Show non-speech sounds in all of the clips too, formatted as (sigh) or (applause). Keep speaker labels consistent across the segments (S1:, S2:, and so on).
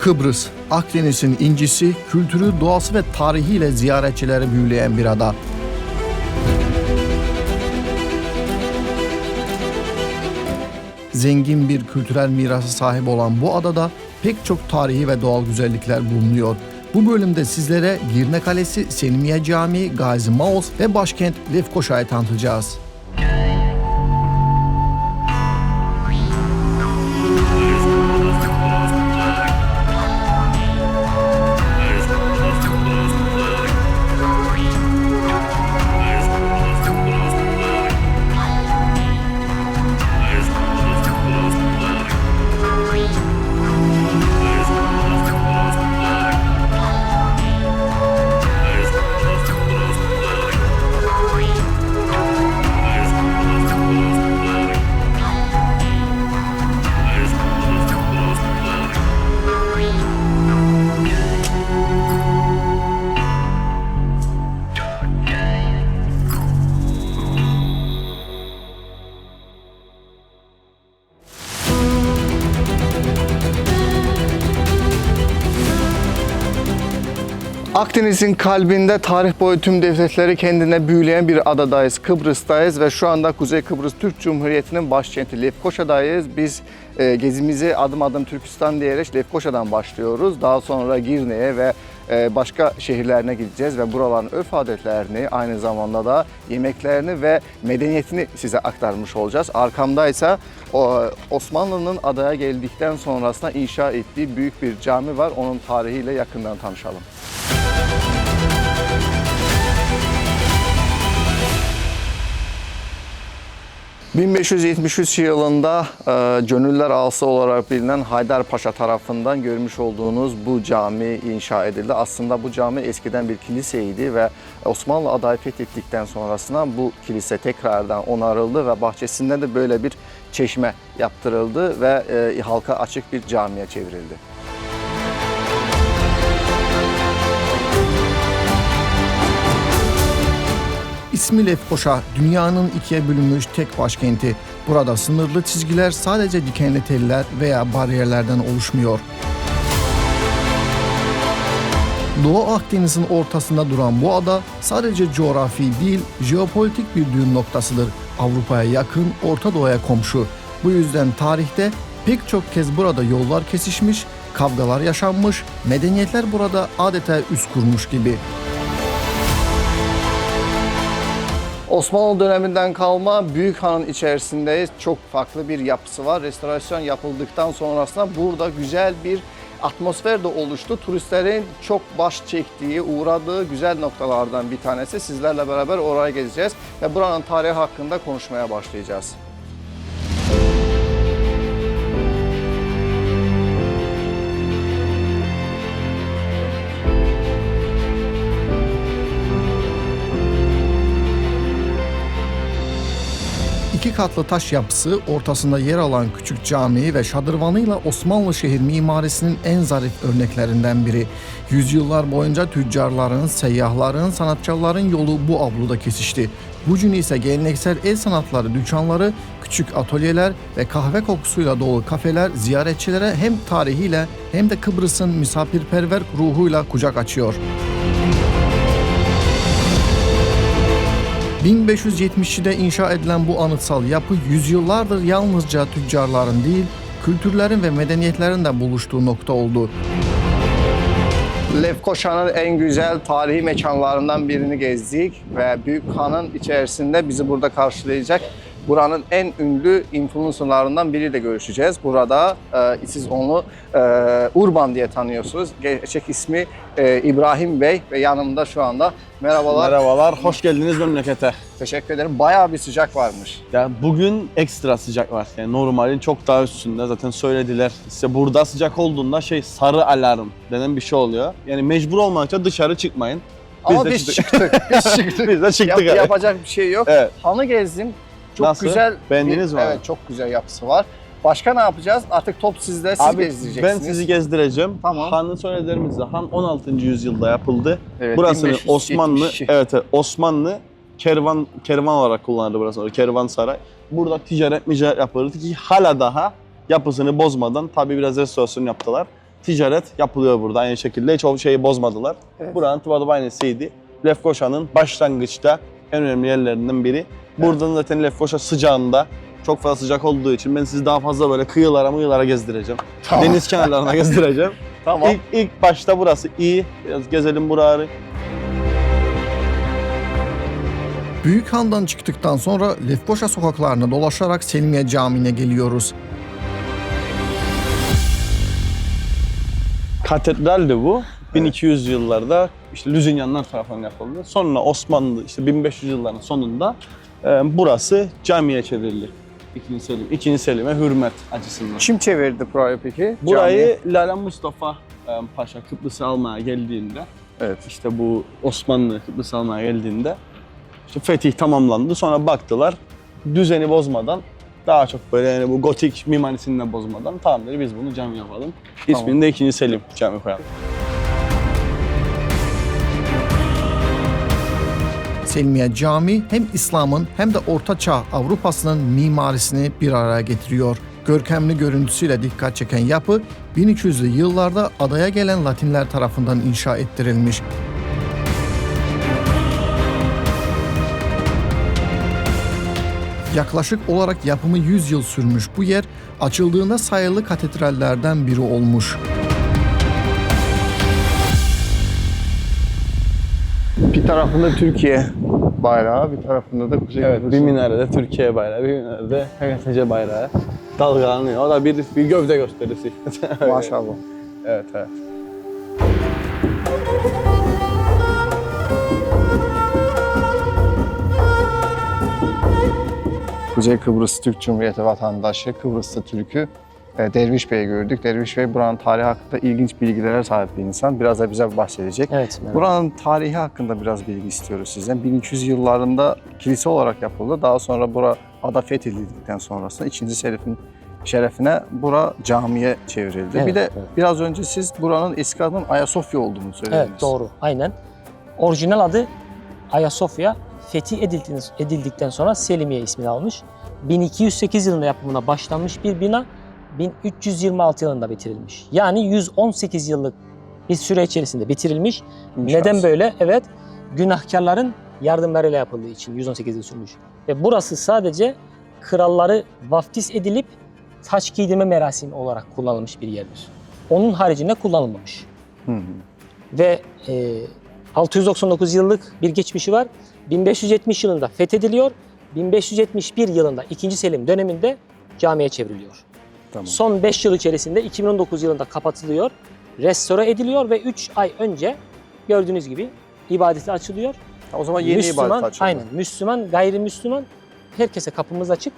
S1: Kıbrıs, Akdeniz'in incisi, kültürü, doğası ve tarihiyle ziyaretçileri büyüleyen bir ada. Zengin bir kültürel mirası sahip olan bu adada pek çok tarihi ve doğal güzellikler bulunuyor. Bu bölümde sizlere Girne Kalesi, Selimiye Camii, Gazi Maos ve başkent Lefkoşa'yı tanıtacağız. Akdeniz'in kalbinde tarih boyu tüm devletleri kendine büyüleyen bir adadayız. Kıbrıs'tayız ve şu anda Kuzey Kıbrıs Türk Cumhuriyeti'nin başkenti Lefkoşa'dayız. Biz e, gezimizi adım adım Türkistan diyerek Lefkoşa'dan başlıyoruz. Daha sonra Girne'ye ve e, başka şehirlerine gideceğiz ve buraların örf adetlerini aynı zamanda da yemeklerini ve medeniyetini size aktarmış olacağız. Arkamda ise Osmanlı'nın adaya geldikten sonrasında inşa ettiği büyük bir cami var. Onun tarihiyle yakından tanışalım. ...1573 yılında e, Gönüller Ağası olarak bilinen Haydarpaşa tarafından görmüş olduğunuz bu cami inşa edildi. Aslında bu cami eskiden bir kiliseydi ve Osmanlı adayı fethettikten sonrasında bu kilise tekrardan onarıldı ve bahçesinde de böyle bir çeşme yaptırıldı ve e, halka açık bir camiye çevrildi. İsmi Lefkoşa, dünyanın ikiye bölünmüş tek başkenti. Burada sınırlı çizgiler sadece dikenli teller veya bariyerlerden oluşmuyor. Doğu Akdeniz'in ortasında duran bu ada sadece coğrafi değil, jeopolitik bir düğüm noktasıdır. Avrupa'ya yakın, Orta Doğu'ya komşu. Bu yüzden tarihte pek çok kez burada yollar kesişmiş, kavgalar yaşanmış, medeniyetler burada adeta üst kurmuş gibi. Osmanlı döneminden kalma Büyük Han'ın içerisindeyiz. Çok farklı bir yapısı var. Restorasyon yapıldıktan sonrasında burada güzel bir atmosfer de oluştu. Turistlerin çok baş çektiği, uğradığı güzel noktalardan bir tanesi. Sizlerle beraber oraya gezeceğiz ve buranın tarihi hakkında konuşmaya başlayacağız. Katlı taş yapısı, ortasında yer alan küçük cami ve şadırvanıyla Osmanlı şehir mimarisinin en zarif örneklerinden biri. Yüzyıllar boyunca tüccarların, seyyahların, sanatçıların yolu bu avluda kesişti. Bugün ise geleneksel el sanatları dükkanları, küçük atölyeler ve kahve kokusuyla dolu kafeler ziyaretçilere hem tarihiyle hem de Kıbrıs'ın misafirperver ruhuyla kucak açıyor. 1570'de inşa edilen bu anıtsal yapı yüzyıllardır yalnızca tüccarların değil, kültürlerin ve medeniyetlerin de buluştuğu nokta oldu. Lefkoşa'nın en güzel tarihi mekanlarından birini gezdik ve Büyük Han'ın içerisinde bizi burada karşılayacak buranın en ünlü influencerlarından biri de görüşeceğiz. Burada e, siz onu e, Urban diye tanıyorsunuz. Gerçek ismi e, İbrahim Bey ve yanımda şu anda. Merhabalar.
S2: Merhabalar, hoş geldiniz memlekete.
S1: Teşekkür ederim. Bayağı bir sıcak varmış.
S2: Ya bugün ekstra sıcak var. Yani normalin çok daha üstünde. Zaten söylediler. İşte burada sıcak olduğunda şey sarı alarm denen bir şey oluyor. Yani mecbur olmakça dışarı çıkmayın.
S1: Ama
S2: de
S1: biz
S2: çıktık.
S1: çıktık. Biz (laughs) çıktık.
S2: Biz de çıktık.
S1: Yap-
S2: evet.
S1: yapacak bir şey yok.
S2: Evet.
S1: Hanı gezdim. Çok
S2: Nasıl?
S1: güzel.
S2: Beğendiniz
S1: bir-
S2: mi?
S1: Evet, çok güzel yapısı var. Başka ne yapacağız? Artık top sizde. Siz
S2: Abi ben
S1: gezdireceksiniz.
S2: sizi gezdireceğim.
S1: Tamam.
S2: Han'ın söylediğimizde Han 16. yüzyılda yapıldı.
S1: Evet,
S2: Burasını
S1: 1572.
S2: Osmanlı evet, evet Osmanlı kervan kervan olarak kullanırdı burası. Kervansaray. Burada ticaret micaret yapılırdı ki hala daha yapısını bozmadan tabii biraz restorasyon yaptılar. ticaret yapılıyor burada aynı şekilde. Hiç şeyi bozmadılar.
S1: Evet.
S2: Buranın tıvadıbanesiydi. Lefkoşa'nın başlangıçta en önemli yerlerinden biri. Buradan zaten Lefkoşa sıcağında çok fazla sıcak olduğu için ben sizi daha fazla böyle kıyılara mıyılara gezdireceğim.
S1: Tamam.
S2: Deniz kenarlarına gezdireceğim. (laughs)
S1: Tamam.
S2: İlk, ilk başta burası iyi. Biraz gezelim buraları.
S1: Büyük Han'dan çıktıktan sonra Lefkoşa sokaklarını dolaşarak Selimiye Camii'ne geliyoruz.
S2: Katedraldi bu. 1200 yıllarda işte Lüzinyanlar tarafından yapıldı. Sonra Osmanlı işte 1500 yılların sonunda burası camiye çevrildi. İkinci Selim. İkinci Selim'e hürmet açısından.
S1: Kim çevirdi burayı peki?
S2: Burayı Lala Mustafa e, Paşa Kıbrıs'ı almaya geldiğinde
S1: Evet.
S2: işte bu Osmanlı Kıbrıs'ı almaya geldiğinde işte fetih tamamlandı. Sonra baktılar düzeni bozmadan daha çok böyle yani bu gotik mimarisini de bozmadan tamam dedi biz bunu cami yapalım. İsmini de 2. Selim cami koyalım.
S1: Selimiye Cami hem İslam'ın hem de Orta Çağ Avrupa'sının mimarisini bir araya getiriyor. Görkemli görüntüsüyle dikkat çeken yapı 1200'lü yıllarda adaya gelen Latinler tarafından inşa ettirilmiş. Yaklaşık olarak yapımı 100 yıl sürmüş bu yer açıldığında sayılı katedrallerden biri olmuş. Bir tarafında Türkiye bayrağı, bir tarafında da Kuzey
S2: Evet, bir minarede Türkiye bayrağı, bir minarede HKTC bayrağı dalgalanıyor. O da bir, bir gövde gösterisi. (laughs)
S1: Maşallah.
S2: evet, evet.
S1: Kuzey Kıbrıs Türk Cumhuriyeti vatandaşı, Kıbrıs'ta Türk'ü Derviş Bey'i gördük. Derviş Bey buranın tarihi hakkında ilginç bilgilere sahip bir insan. Biraz da bize bahsedecek.
S3: Evet. merhaba.
S1: Buranın tarihi hakkında biraz bilgi istiyoruz sizden. 1200 yıllarında kilise olarak yapıldı. Daha sonra bura ada fethedildikten sonrasında 2. Selim'in şerefine bura camiye çevrildi.
S3: Evet,
S1: bir de
S3: evet.
S1: biraz önce siz buranın eski adının Ayasofya olduğunu söylediniz.
S3: Evet doğru. Aynen. Orijinal adı Ayasofya fethi edildikten sonra Selimiye ismini almış. 1208 yılında yapımına başlanmış bir bina 1326 yılında bitirilmiş. Yani 118 yıllık bir süre içerisinde bitirilmiş.
S1: İnşaat.
S3: Neden böyle? Evet, günahkarların yardımlarıyla yapıldığı için 118 yıl sürmüş. Ve burası sadece kralları vaftiz edilip taç giydirme merasimi olarak kullanılmış bir yerdir. Onun haricinde kullanılmamış.
S1: Hı hı.
S3: Ve e, 699 yıllık bir geçmişi var. 1570 yılında fethediliyor. 1571 yılında 2. Selim döneminde camiye çevriliyor.
S1: Tamam.
S3: Son 5 yıl içerisinde 2019 yılında kapatılıyor, restore ediliyor ve 3 ay önce gördüğünüz gibi ibadete açılıyor.
S1: O zaman yeni ibadet açıldı.
S3: aynen, Müslüman, gayrimüsliman herkese kapımız açık.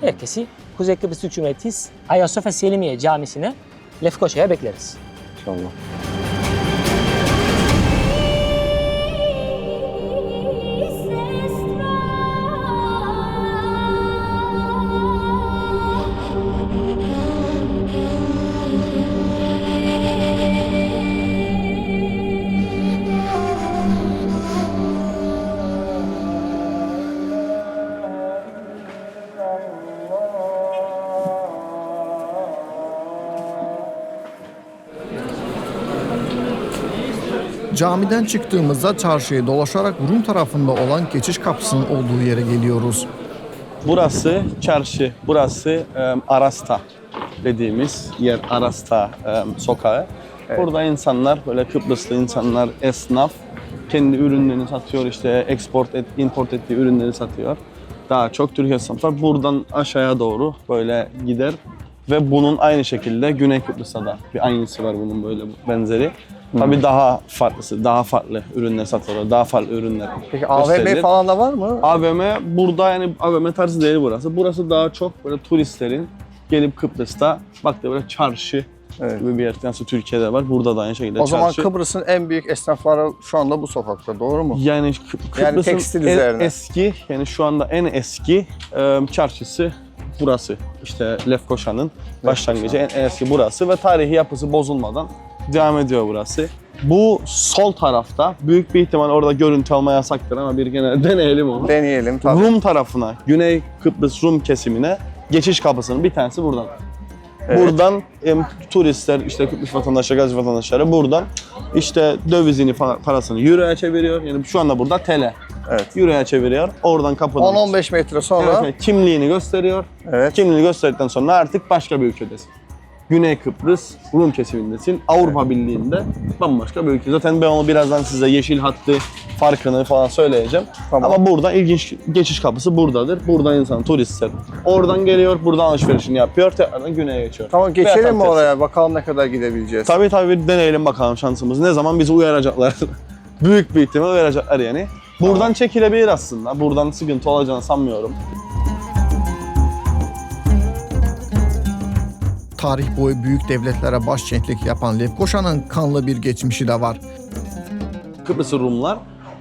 S3: Herkesi Kuzey Kıbrıs Türk Cumhuriyeti Ayasofya Selimiye Camisi'ne Lefkoşa'ya bekleriz.
S1: İnşallah. Camiden çıktığımızda çarşıyı dolaşarak Rum tarafında olan geçiş kapısının olduğu yere geliyoruz.
S2: Burası çarşı, burası e, Arasta dediğimiz yer Arasta e, sokağı. Burada insanlar, böyle Kıbrıslı insanlar, esnaf kendi ürünlerini satıyor işte export et, import ettiği ürünleri satıyor. Daha çok Türk esnaflar buradan aşağıya doğru böyle gider ve bunun aynı şekilde Güney Kıbrıs'ta da bir aynısı var bunun böyle benzeri. Tabii daha farklısı, daha farklı ürünler satılıyor, daha farklı ürünler
S1: Peki AVM
S2: gösterilir.
S1: falan da var mı?
S2: AVM burada yani AVM tarzı değil burası. Burası daha çok böyle turistlerin gelip Kıbrıs'ta baktığı böyle çarşı
S1: Evet.
S2: gibi bir yer. Nasıl Türkiye'de var. Burada da aynı şekilde
S1: O zaman
S2: çarşı.
S1: Kıbrıs'ın en büyük esnafları şu anda bu sokakta doğru mu?
S2: yani Kı-
S1: Yani
S2: Kıbrıs'ın
S1: tekstil
S2: en
S1: üzerine.
S2: eski yani şu anda en eski e, çarşısı burası. İşte Lefkoşa'nın başlangıcı en, en eski burası ve tarihi yapısı bozulmadan devam ediyor burası. Bu sol tarafta büyük bir ihtimal orada görüntü alma yasaktır ama bir gene (laughs) deneyelim onu.
S1: Deneyelim tabii.
S2: Rum tarafına, Güney Kıbrıs Rum kesimine geçiş kapısının bir tanesi buradan. Buradan em, turistler, işte Kıbrıs vatandaşları, Gazi vatandaşları buradan işte dövizini, parasını euroya çeviriyor. Yani şu anda burada TL.
S1: Evet.
S2: Euroya çeviriyor. Oradan kapıdan
S1: 10-15 metre sonra
S2: Evet, evet, kimliğini gösteriyor.
S1: Evet.
S2: Kimliğini gösterdikten sonra artık başka bir ülkedesin. Güney Kıbrıs Rum kesimindesin. Avrupa Birliği'nde bambaşka bir ülke. Zaten ben onu birazdan size yeşil hattı farkını falan söyleyeceğim.
S1: Tamam.
S2: Ama burada ilginç geçiş kapısı buradadır. Buradan insan turistler oradan geliyor, buradan alışverişini yapıyor, tekrardan güneye geçiyor.
S1: Tamam geçelim mi
S2: tersi.
S1: oraya? Bakalım ne kadar gidebileceğiz.
S2: Tabii tabii deneyelim bakalım şansımızı. Ne zaman bizi uyaracaklar. (laughs) Büyük bir ihtimal uyaracaklar yani. Buradan çekilebilir aslında. Buradan sıkıntı olacağını sanmıyorum.
S1: Tarih boyu büyük devletlere başkentlik yapan Lefkoşa'nın kanlı bir geçmişi de var.
S2: Kıbrıs Rumlar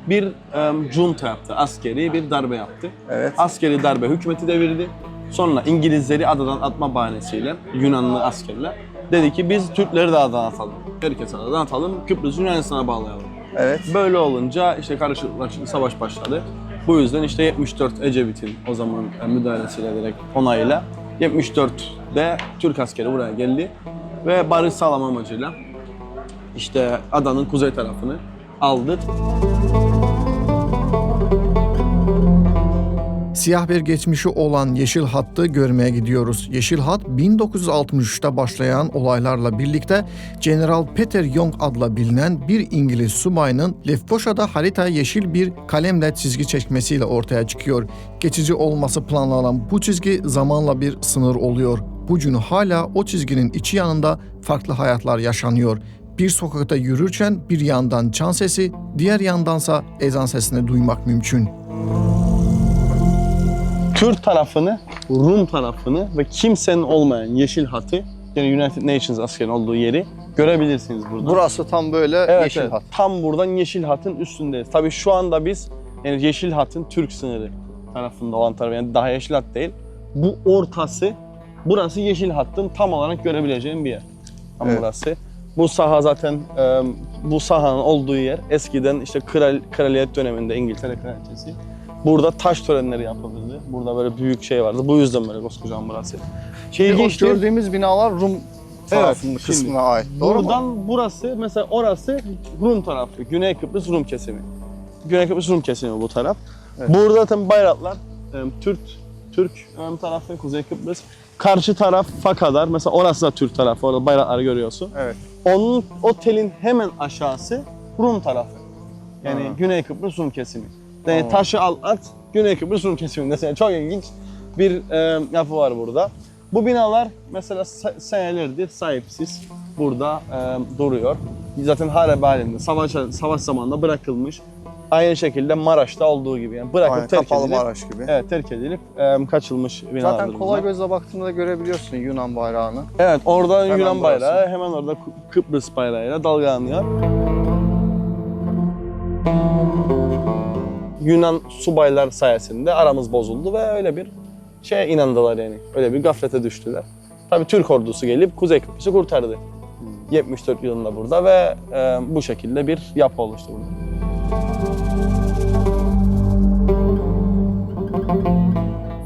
S2: bir um, junta yaptı, askeri bir darbe yaptı.
S1: Evet.
S2: Askeri darbe hükümeti devirdi. Sonra İngilizleri adadan atma bahanesiyle Yunanlı askerler dedi ki biz Türkleri de adadan atalım. Herkes adadan atalım, Kıbrıs'ı Yunanistan'a bağlayalım.
S1: Evet.
S2: Böyle olunca işte karışıklıklar çıktı, savaş başladı. Bu yüzden işte 74 Ecevit'in o zaman müdahalesiyle direkt onayıyla 74'de Türk askeri buraya geldi ve barış sağlama amacıyla işte adanın kuzey tarafını aldı.
S1: Siyah bir geçmişi olan Yeşil Hat'ı görmeye gidiyoruz. Yeşil Hat 1963'te başlayan olaylarla birlikte General Peter Young adla bilinen bir İngiliz subayının Lefkoşa'da haritaya yeşil bir kalemle çizgi çekmesiyle ortaya çıkıyor. Geçici olması planlanan bu çizgi zamanla bir sınır oluyor. Bugün hala o çizginin içi yanında farklı hayatlar yaşanıyor. Bir sokakta yürürken bir yandan çan sesi, diğer yandansa ezan sesini duymak mümkün.
S2: Kürt tarafını, Rum tarafını ve kimsenin olmayan yeşil hatı yani United Nations askerinin olduğu yeri görebilirsiniz burada.
S1: Burası tam böyle
S2: Evet,
S1: yeşil
S2: evet.
S1: hat.
S2: Tam buradan yeşil hatın üstündeyiz. Tabii şu anda biz yani yeşil hatın Türk sınırı tarafında olan tarafı yani daha yeşil hat değil. Bu ortası burası yeşil hattın tam olarak görebileceğin bir yer. Tam
S1: Evet.
S2: burası. Bu saha zaten bu sahanın olduğu yer eskiden işte kral, kraliyet döneminde İngiltere kraliçesi. Burada taş törenleri yapılırdı. Burada böyle büyük şey vardı. Bu yüzden böyle koskocaman burası. Şey
S1: O
S2: ilginçtir.
S1: gördüğümüz binalar Rum tarafının
S2: şimdi
S1: kısmına ait. Doğru mu?
S2: Buradan burası mesela orası Rum tarafı. Güney Kıbrıs Rum kesimi. Güney Kıbrıs Rum kesimi bu taraf.
S1: Evet.
S2: Burada zaten bayraklar Türk Türk e, tarafı Kuzey Kıbrıs. Karşı tarafa kadar mesela orası da Türk tarafı. Orada bayrakları görüyorsun.
S1: Evet.
S2: Onun o telin hemen aşağısı Rum tarafı. Yani
S1: Ha.
S2: Güney Kıbrıs Rum kesimi. Yani
S1: Tamam.
S2: taşı al at Güney Kıbrıs Rum kesiminde. Yani çok ilginç bir e, yapı var burada. Bu binalar mesela se- senelerdir sahipsiz burada e, duruyor. Zaten harap halinde savaş savaş zamanında bırakılmış. Aynı şekilde Maraş'ta olduğu gibi yani bırakıp
S1: Aynen,
S2: terk
S1: kapalı
S2: edilip
S1: Maraş gibi.
S2: evet terk edilip e, kaçılmış binalardır
S1: Zaten kolay gözle baktığında görebiliyorsun Yunan bayrağını.
S2: Evet orada
S1: Hemen
S2: Yunan
S1: burası.
S2: bayrağı hemen orada Kı- Kıbrıs bayrağıyla dalgalanıyor. Yunan subaylar sayesinde aramız bozuldu ve öyle bir şeye inandılar yani. Öyle bir gaflete düştüler. Tabii Türk ordusu gelip Kuzey Kıbrıs'ı kurtardı. 74 yılında burada ve e, bu şekilde bir yapı oluştu burada.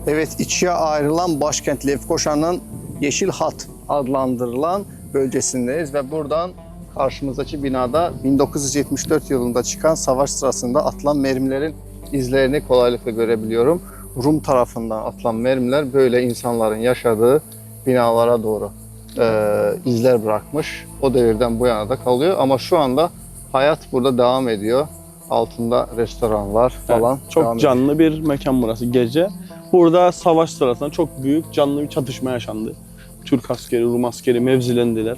S1: Evet ikiye ayrılan başkent Lefkoşa'nın Yeşil Hat adlandırılan bölgesindeyiz ve buradan karşımızdaki binada 1974 yılında çıkan savaş sırasında atılan mermilerin izlerini kolaylıkla görebiliyorum. Rum tarafından atılan mermiler böyle insanların yaşadığı binalara doğru e, izler bırakmış. O devirden bu yana da kalıyor ama şu anda hayat burada devam ediyor. Altında restoranlar falan
S2: Evet, çok
S1: devam ediyor.
S2: canlı bir mekan burası gece. Burada savaş sırasında çok büyük canlı bir çatışma yaşandı. Türk askeri, Rum askeri mevzilendiler.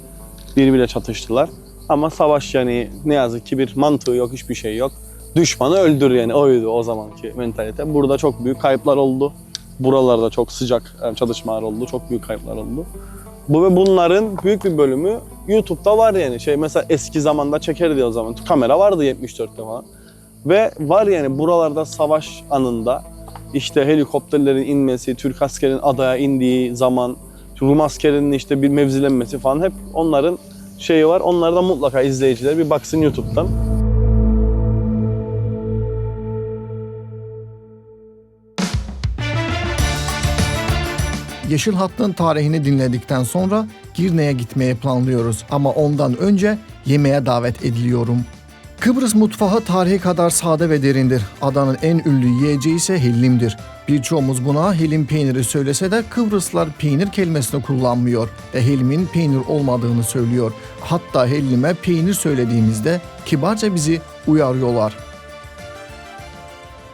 S2: Birbiriyle çatıştılar. Ama savaş yani ne yazık ki bir mantığı yok, hiçbir şey yok. Düşmanı öldür yani oydu o zamanki mentalite. Burada çok büyük kayıplar oldu. Buralarda çok sıcak e, çatışmalar oldu, çok büyük kayıplar oldu. Bu ve bunların büyük bir bölümü YouTube'da var yani. Şey mesela eski zamanda çekerdi o zaman. Kamera vardı 74'te falan. Ve var yani buralarda savaş anında işte helikopterlerin inmesi, Türk askerin adaya indiği zaman, Rum askerinin işte bir mevzilenmesi falan hep onların şeyi var. Onlardan mutlaka izleyiciler bir baksın YouTube'dan.
S1: Yeşil Hattın tarihini dinledikten sonra Girne'ye gitmeye planlıyoruz ama ondan önce yemeğe davet ediliyorum. Kıbrıs mutfağı tarihi kadar sade ve derindir. Adanın en ünlü yiyeceği ise hellimdir. Birçoğumuz buna helim peyniri söylese de Kıbrıslılar peynir kelimesini kullanmıyor ve helimin peynir olmadığını söylüyor. Hatta hellime peynir söylediğimizde kibarca bizi uyarıyorlar.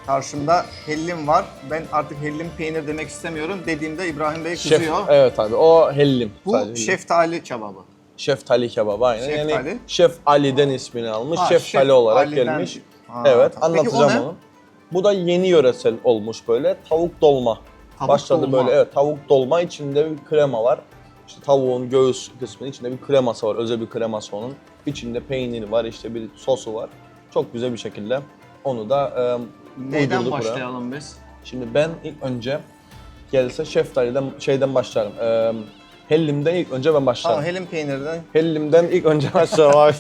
S1: Karşımda hellim var. Ben artık hellim peynir demek istemiyorum. Dediğimde İbrahim Bey
S2: Şef, evet abi o hellim.
S1: Bu
S2: sadece.
S1: şeftali kebabı.
S2: Şeftali kebabı aynen.
S1: Şeftali.
S2: Yani Şef Ali'den ismini almış.
S1: Ha,
S2: Şeftali
S1: Şef
S2: olarak
S1: Ali'den-
S2: gelmiş.
S1: Ha,
S2: evet
S1: tamam.
S2: Anlatacağım onu. Bu da yeni yöresel olmuş böyle. Tavuk dolma.
S1: Tavuk
S2: Başladı
S1: dolma.
S2: böyle evet tavuk dolma içinde bir krema var. İşte tavuğun göğüs kısmının içinde bir kreması var. Özel bir kreması onun. İçinde peyniri var işte bir sosu var. Çok güzel bir şekilde onu da e,
S1: Neyden
S2: uydurduk buraya.
S1: başlayalım biz?
S2: Şimdi ben ilk önce gelse şeftaliden şeyden başlarım. E, hellimden ilk önce ben başlarım.
S1: Tamam hellim peynirden.
S2: Hellimden ilk önce başlarım abi.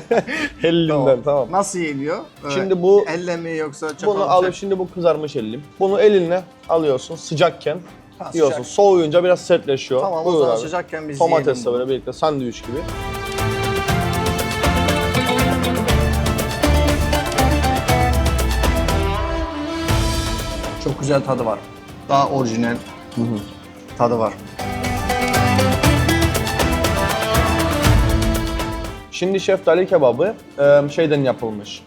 S2: (laughs) Hellimden tamam.
S1: Nasıl yeniyor? Ee,
S2: Şimdi bu-
S1: elle mi yoksa çatal
S2: Bunu alıp şimdi bu kızarmış hellim. Bunu eline alıyorsun sıcakken
S1: Ha,
S2: yiyorsun.
S1: sıcak.
S2: Soğuyunca biraz sertleşiyor.
S1: Tamam o
S2: Buyur
S1: zaman
S2: abi.
S1: sıcakken biz yiyelim
S2: Domatesle böyle birlikte sandviç gibi.
S1: Çok güzel tadı var. Daha orijinal tadı var.
S2: Şimdi şeftali kebabı e, şeyden yapılmış.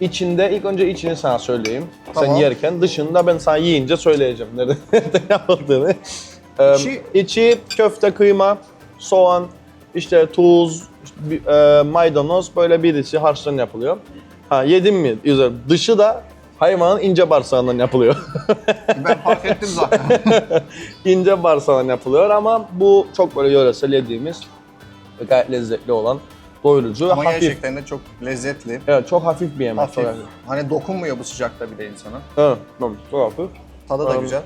S2: İçinde ilk önce içini sana söyleyeyim.
S1: Tamam.
S2: Sen yerken dışında ben sana yiyince söyleyeceğim nerede (laughs) yapıldığını. E,
S1: İçi-
S2: içi köfte, kıyma, soğan, işte tuz, bir, e, maydanoz böyle birisi harçtan yapılıyor. Ha yedim mi? Güzel. Dışı da hayvanın ince bağırsağından yapılıyor. (laughs)
S1: Ben fark ettim zaten. (laughs)
S2: ince bağırsağından yapılıyor ama bu çok böyle yöresel yediğimiz ve gayet lezzetli olan doyurucu
S1: Ama
S2: hafif.
S1: gerçekten de çok lezzetli.
S2: Evet çok hafif bir yemek.
S1: Hafif.
S2: Çok hafif.
S1: Hani dokunmuyor bu sıcakta bile insana.
S2: Evet, tamam, çok hafif.
S1: Tadı da
S2: Tamam.
S1: güzel.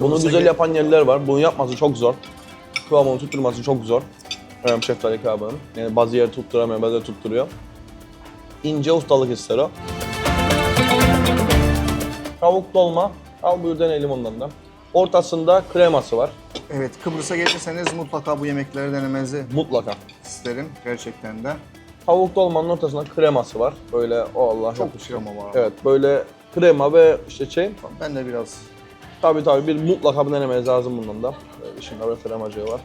S2: Bunu
S1: Olursa
S2: güzel yapan yerler var. Bunu yapması çok zor. Kıvamını tutturması çok zor. Ee, şeftali kebabının. Yani bazı yer tutturamıyor, bazı yer tutturuyor. İnce ustalık ister o. Tavuk dolma. Al buyur deneyelim ondan da. Ortasında kreması var.
S1: Evet Kıbrıs'a gelirseniz mutlaka bu yemekleri denemenizi
S2: Mutlaka.
S1: isterim gerçekten de.
S2: Tavuk dolmanın ortasında kreması var. Böyle o Allah
S1: Çok
S2: yapışıyor.
S1: krema var.
S2: Evet böyle krema ve işte şey
S1: Ben de biraz
S2: Tabii tabii bir mutlaka bir denemeniz lazım bundan da. İçinde böyle kremacığı var.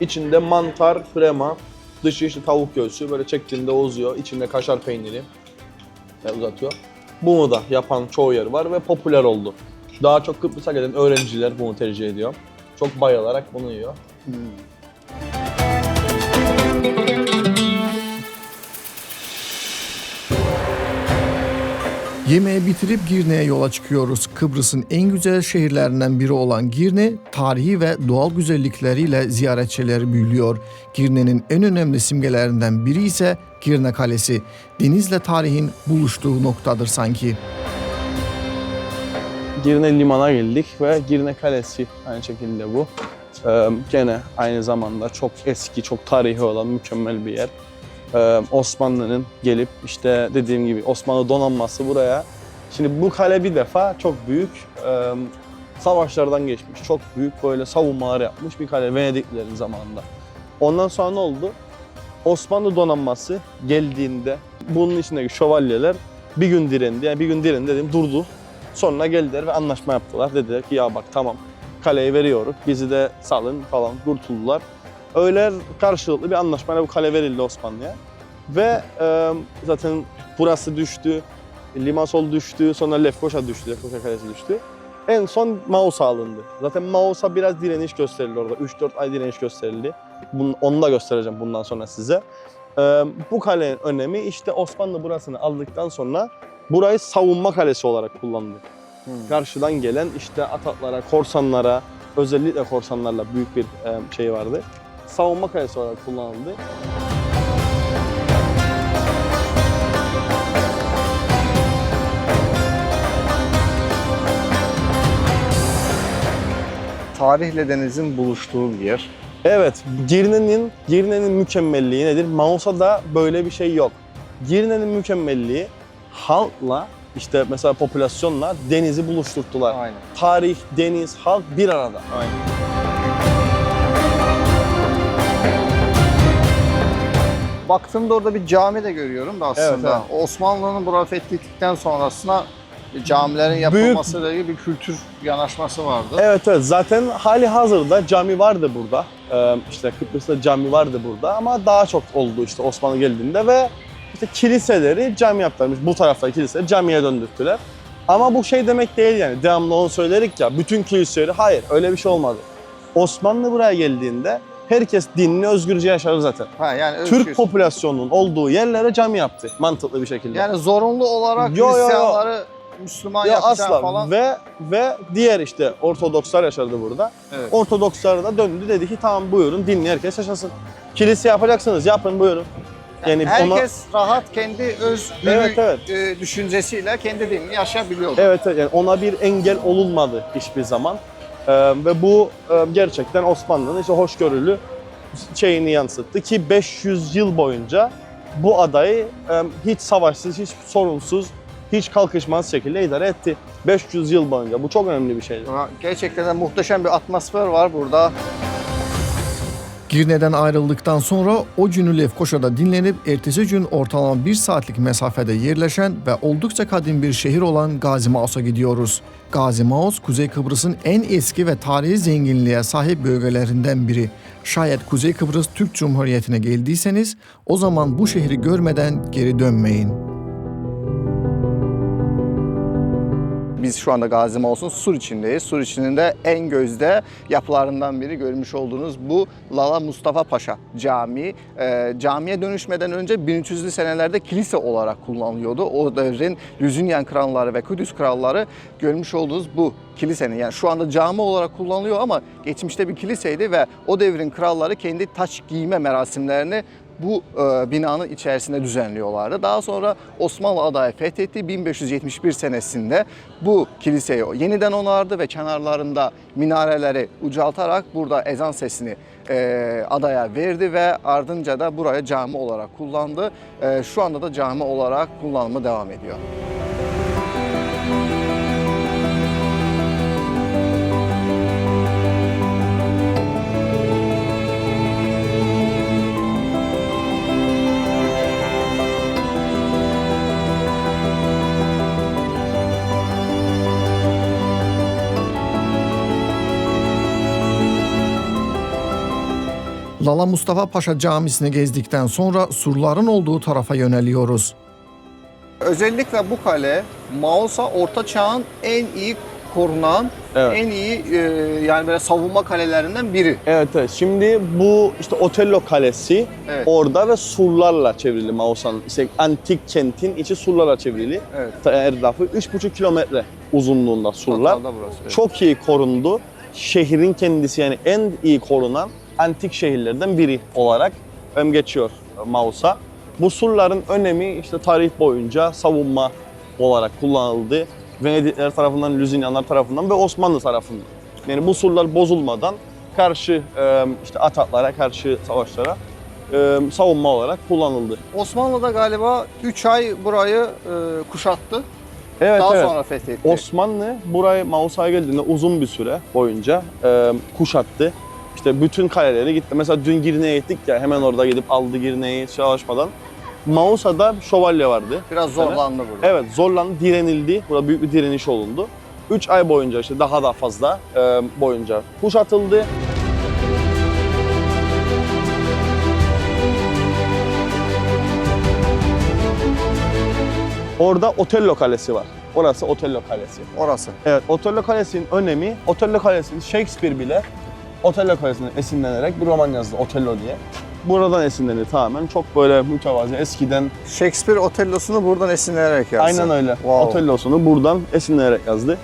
S2: İçinde mantar, krema, dışı işte tavuk göğsü böyle çektiğinde uzuyor. İçinde kaşar peyniri e, uzatıyor. Bunu da yapan çoğu yer var ve popüler oldu. Daha çok Kıbrıs'a gelen öğrenciler bunu tercih ediyor. Çok bayılarak bunu yiyor.
S1: Yemeği bitirip Girne'ye yola çıkıyoruz. Kıbrıs'ın en güzel şehirlerinden biri olan Girne, tarihi ve doğal güzellikleriyle ziyaretçileri büyülüyor. Girne'nin en önemli simgelerinden biri ise Girne Kalesi. Denizle tarihin buluştuğu noktadır sanki.
S2: Girne limana geldik ve Girne Kalesi aynı şekilde bu. Ee, gene aynı zamanda çok eski, çok tarihi olan mükemmel bir yer. Ee, Osmanlı'nın gelip işte dediğim gibi Osmanlı donanması buraya. Şimdi bu kale bir defa çok büyük e, savaşlardan geçmiş. Çok büyük böyle savunmalar yapmış bir kale Venediklilerin zamanında. Ondan sonra ne oldu? Osmanlı donanması geldiğinde bunun içindeki şövalyeler bir gün direndi. Yani bir gün direndi dedim durdu. Sonra geldiler ve anlaşma yaptılar. Dediler ki ya bak tamam kaleyi veriyoruz. Bizi de salın falan kurtuldular. Öyle karşılıklı bir anlaşmayla bu kale verildi Osmanlı'ya. Ve e, zaten burası düştü. Limassol düştü. Sonra Lefkoşa düştü. Lefkoşa Kalesi düştü. En son Mausa alındı. Zaten Mausa biraz direniş gösterildi orada. 3-4 ay direniş gösterildi. Bunu, onu da göstereceğim bundan sonra size. Ee, bu kalenin önemi işte Osmanlı burasını aldıktan sonra burayı savunma kalesi olarak kullandı. Karşıdan gelen işte ataklara, korsanlara, özellikle korsanlarla büyük bir e, şey vardı. Savunma kalesi olarak kullanıldı.
S1: Tarihle denizin buluştuğu bir yer.
S2: Evet, Girne'nin Girne'nin mükemmelliği nedir? Mausa'da böyle bir şey yok. Girne'nin mükemmelliği halkla işte mesela popülasyonla denizi buluşturttular.
S1: Aynen.
S2: Tarih, deniz, halk bir arada.
S1: Aynen. Baktığımda orada bir cami de görüyorum da aslında. Osmanlı'nın burayı fethettikten sonrasında camilerin yapılmasıyla ilgili bir kültür yanaşması vardı.
S2: Evet evet zaten hali hazırda cami vardı burada. Ee, işte Kıbrıs'ta cami vardı burada ama daha çok oldu işte Osmanlı geldiğinde ve işte kiliseleri cami yaptırmış. Bu tarafta kiliseleri camiye döndürdüler. Ama bu şey demek değil yani devamlı onu söylerik ya bütün kiliseleri hayır öyle bir şey olmadı. Osmanlı buraya geldiğinde herkes dinini özgürce yaşar zaten.
S1: Ha yani özgür.
S2: Türk popülasyonunun olduğu yerlere cami yaptı mantıklı bir şekilde.
S1: yani zorunlu olarak
S2: Yo, yo, yo.
S1: Müslüman
S2: ya asla
S1: falan.
S2: ve ve diğer işte Ortodokslar yaşardı burada.
S1: Evet.
S2: Ortodokslar da döndü dedi ki tamam buyurun dinle herkes yaşasın. Kilise yapacaksınız yapın buyurun. Yani ona
S1: Herkes rahat kendi öz
S2: Evet, evet.
S1: e, düşüncesiyle kendi dinini yaşayabiliyor.
S2: evet evet, yani ona bir engel olunmadı hiçbir zaman. Ee, ve bu e, gerçekten Osmanlı'nın işte hoşgörülü şeyini yansıttı ki 500 yıl boyunca bu adayı e, hiç savaşsız, hiç sorunsuz, hiç kalkışmaz şekilde idare etti. 500 yıl boyunca. Bu çok önemli bir şeydi.
S1: Gerçekten de muhteşem bir atmosfer var burada.
S4: Girne'den ayrıldıktan sonra o günü Lefkoşa'da dinlenip ertesi gün ortalama bir saatlik mesafede yerleşen ve oldukça kadim bir şehir olan Gazi Maos'a gidiyoruz. Gazi Maos, Kuzey Kıbrıs'ın en eski ve tarihi zenginliğe sahip bölgelerinden biri. Şayet Kuzey Kıbrıs Türk Cumhuriyeti'ne geldiyseniz o zaman bu şehri görmeden geri dönmeyin.
S1: Biz şu anda Gazi Maos'un Sur içindeyiz. Sur içinin de en gözde yapılarından biri görmüş olduğunuz bu Lala Mustafa Paşa Camii. Ee, camiye dönüşmeden önce 1300'lü senelerde kilise olarak kullanılıyordu. O devrin Lüzünyan kralları ve Kudüs kralları görmüş olduğunuz bu kilisenin yani şu anda cami olarak kullanılıyor ama geçmişte bir kiliseydi ve o devrin kralları kendi taç giyme merasimlerini bu e, binanın içerisinde düzenliyorlardı. Daha sonra Osmanlı adayı fethetti. 1571 senesinde bu kiliseyi yeniden onardı ve kenarlarında minareleri ucaltarak burada ezan sesini e, adaya verdi ve ardınca da buraya cami olarak kullandı. E, şu anda da cami olarak kullanımı devam ediyor.
S4: Lala Mustafa Paşa Camisi'ni gezdikten sonra surların olduğu tarafa yöneliyoruz.
S1: Özellikle bu kale Maosa Orta Çağ'ın en iyi korunan,
S2: Evet.
S1: en iyi e, yani böyle savunma kalelerinden biri.
S2: Evet evet. Şimdi bu işte Otello Kalesi
S1: Evet.
S2: orada ve surlarla çevrili Mausa'nın. İşte antik kentin içi surlarla çevrili.
S1: Evet.
S2: Etrafı 3,5 kilometre uzunluğunda surlar.
S1: Burası. evet.
S2: Çok iyi korundu. Şehrin kendisi yani en iyi korunan antik şehirlerden biri olarak ön geçiyor Mausa. Bu surların önemi işte tarih boyunca savunma olarak kullanıldı. Venedikler tarafından, Lüzinyanlar tarafından ve Osmanlı tarafından. Yani bu surlar bozulmadan karşı işte ataklara, karşı savaşlara savunma olarak kullanıldı.
S1: Osmanlı da galiba 3 ay burayı kuşattı.
S2: Evet,
S1: Daha
S2: evet.
S1: sonra fethetti.
S2: Osmanlı burayı Mausa'ya geldiğinde uzun bir süre boyunca kuşattı. İşte bütün kaleleri gitti. Mesela dün Girne'ye gittik ya hemen orada gidip aldı Girne'yi çalışmadan. Mausa'da şövalye vardı.
S1: Biraz zorlandı burada.
S2: Evet zorlandı, direnildi. Burada büyük bir direniş olundu. 3 ay boyunca işte daha da fazla e, boyunca kuşatıldı. Orada Otello Kalesi var. Orası Otello Kalesi.
S1: Orası.
S2: Evet, Otello Kalesi'nin önemi, Otello Kalesi'nin Shakespeare bile Otello Kalesi'nden esinlenerek bir roman yazdı, Otello diye. Buradan esinlendi tamamen. Çok böyle mütevazi, eskiden
S1: Shakespeare Otello'sunu buradan esinlenerek yazdı.
S2: aynen öyle.
S1: Wow.
S2: Otello'sunu buradan esinlenerek yazdı.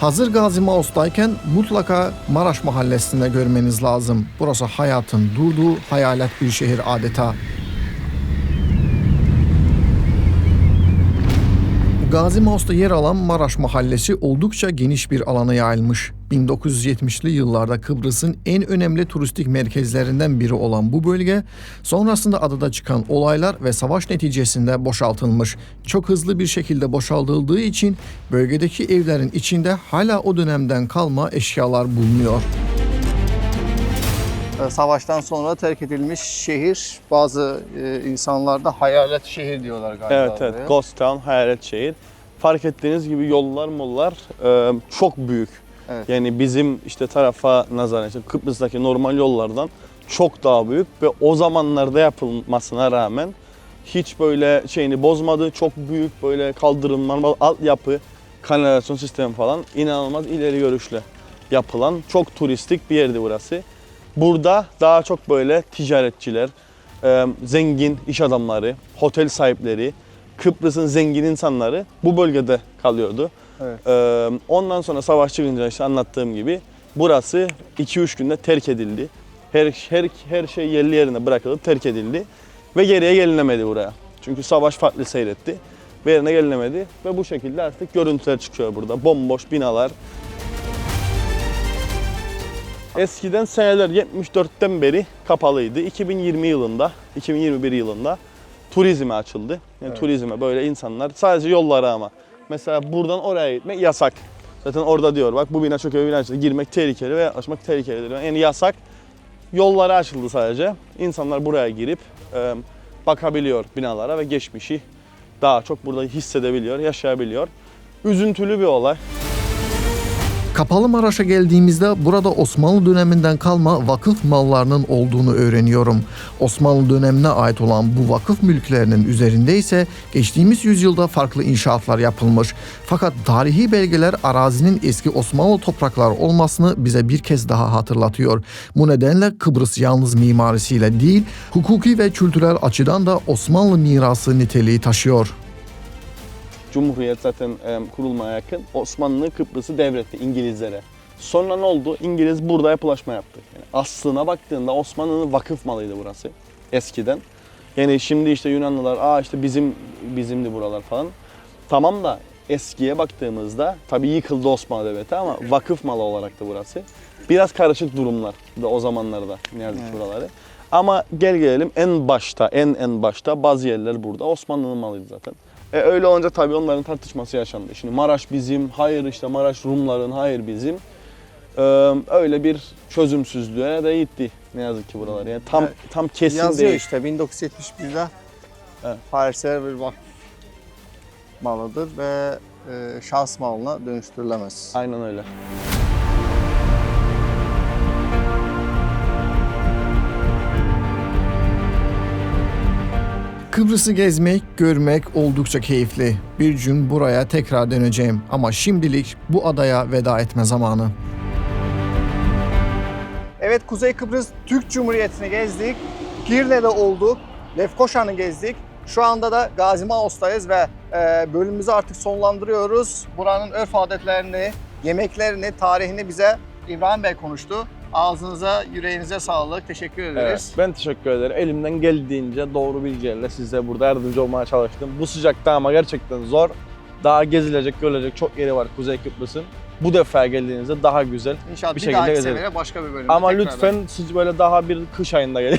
S4: Hazır Gazi Maos'tayken mutlaka Maraş Mahallesi'nde görmeniz lazım. Burası hayatın durduğu hayalet bir şehir adeta. Gazi Maos'ta yer alan Maraş Mahallesi oldukça geniş bir alana yayılmış. 1970'li yıllarda Kıbrıs'ın en önemli turistik merkezlerinden biri olan bu bölge sonrasında adada çıkan olaylar ve savaş neticesinde boşaltılmış. Çok hızlı bir şekilde boşaltıldığı için bölgedeki evlerin içinde hala o dönemden kalma eşyalar bulunuyor.
S1: Ee, Savaştan sonra terk edilmiş şehir. Bazı e, insanlar da hayalet şehir diyorlar galiba.
S2: Evet
S1: buraya.
S2: evet Ghost Town hayalet şehir. Fark ettiğiniz gibi yollar mollar e, çok büyük.
S1: Evet.
S2: Yani bizim işte tarafa nazaran işte Kıbrıs'taki normal yollardan çok daha büyük ve o zamanlarda yapılmasına rağmen hiç böyle şeyini bozmadı. Çok büyük böyle kaldırımlar, altyapı, kanalizasyon sistemi falan inanılmaz ileri görüşlü yapılan çok turistik bir yerdi burası. Burada daha çok böyle ticaretçiler, e, zengin iş adamları, otel sahipleri, Kıbrıs'ın zengin insanları bu bölgede kalıyordu.
S1: Evet.
S2: E, ondan sonra savaş çıkınca işte anlattığım gibi burası 2-3 günde terk edildi. Her, her, her şey yerli yerine bırakılıp terk edildi ve geriye gelinemedi buraya. Çünkü savaş farklı seyretti ve yerine gelinemedi ve bu şekilde artık görüntüler çıkıyor burada. Bomboş binalar, Eskiden seneler 74'ten beri kapalıydı. 2020 yılında, 2021 yılında turizme açıldı. Yani turizme böyle insanlar sadece yollara ama. Mesela buradan oraya gitmek yasak. Zaten orada diyor bak bu bina çok önemli bina. Girmek tehlikeli ve açmak tehlikelidir. Yani yasak. Yollara açıldı sadece. İnsanlar buraya girip e, bakabiliyor binalara ve geçmişi daha çok burada hissedebiliyor, yaşayabiliyor. Üzüntülü bir olay.
S4: Kapalı Maraş'a geldiğimizde burada Osmanlı döneminden kalma vakıf mallarının olduğunu öğreniyorum. Osmanlı dönemine ait olan bu vakıf mülklerinin üzerinde ise geçtiğimiz yüzyılda farklı inşaatlar yapılmış. Fakat tarihi belgeler arazinin eski Osmanlı topraklar olmasını bize bir kez daha hatırlatıyor. Bu nedenle Kıbrıs yalnız mimarisiyle değil, hukuki ve kültürel açıdan da Osmanlı mirası niteliği taşıyor.
S2: Cumhuriyet zaten e, kurulmaya yakın Osmanlı Kıbrıs'ı devretti İngilizlere. Sonra ne oldu? İngiliz burada yapılaşma yaptı. Yani aslına baktığında Osmanlı'nın vakıf malıydı burası eskiden. Yani şimdi işte Yunanlılar, aa işte bizim bizimdi buralar falan. Tamam da eskiye baktığımızda tabii yıkıldı Osmanlı Devleti ama vakıf malı olarak da burası. Biraz karışık durumlar da o zamanlarda ne yazık ki buraları. Ama gel gelelim en başta, en en başta bazı yerler burada Osmanlı'nın malıydı zaten. E öyle olunca tabii onların tartışması yaşandı. Şimdi Maraş bizim, hayır işte Maraş Rumların, hayır bizim. Ee, öyle bir çözümsüzlüğe de gitti ne yazık ki buralar. Yani tam
S1: Evet.
S2: tam kesin
S1: Yazıyor
S2: değil.
S1: işte 1971'de
S2: Evet.
S1: Paris'e bir vakıf malıdır ve e, şahs malına dönüştürülemez.
S2: Aynen öyle.
S4: Kıbrıs'ı gezmek, görmek oldukça keyifli. Bir gün buraya tekrar döneceğim ama şimdilik bu adaya veda etme zamanı.
S1: Evet Kuzey Kıbrıs Türk Cumhuriyeti'ni gezdik. Girne'de olduk. Lefkoşa'nı gezdik. Şu anda da Gazi Maos'tayız ve e, bölümümüzü artık sonlandırıyoruz. Buranın örf adetlerini, yemeklerini, tarihini bize İbrahim Bey konuştu. Ağzınıza, yüreğinize sağlık. Teşekkür ederiz.
S2: Evet, ben teşekkür ederim. Elimden geldiğince doğru bilgilerle size burada yardımcı olmaya çalıştım. Bu sıcakta ama gerçekten zor. Daha gezilecek, görülecek çok yeri var Kuzey Kıbrıs'ın. Bu defa geldiğinizde daha güzel.
S1: İnşallah
S2: bir
S1: bir,
S2: şekilde gezelim.
S1: başka bir bölümde
S2: Ama
S1: tekrardan.
S2: lütfen siz böyle daha bir kış ayında gelin.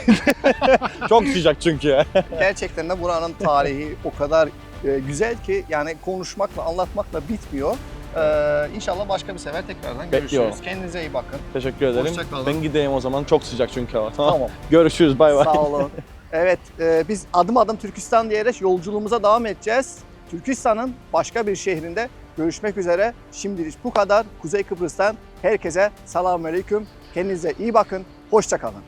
S2: (laughs) çok sıcak çünkü. (laughs)
S1: Gerçekten de buranın tarihi o kadar e, güzel ki yani konuşmakla, anlatmakla bitmiyor. Ee, inşallah başka bir sefer tekrardan
S2: Bekliyorum.
S1: görüşürüz. Kendinize iyi bakın.
S2: Teşekkür ederim.
S1: Hoşça kalın.
S2: Ben gideyim o zaman. Çok sıcak çünkü hava.
S1: Tamam. (laughs)
S2: Görüşürüz. Bay bay.
S1: Sağ olun. Evet, e, biz adım adım Türkistan diyerek yolculuğumuza devam edeceğiz. Türkistan'ın başka bir şehrinde görüşmek üzere. Şimdilik bu kadar. Kuzey Kıbrıs'tan herkese selamünaleyküm. Kendinize iyi bakın. Hoşça kalın.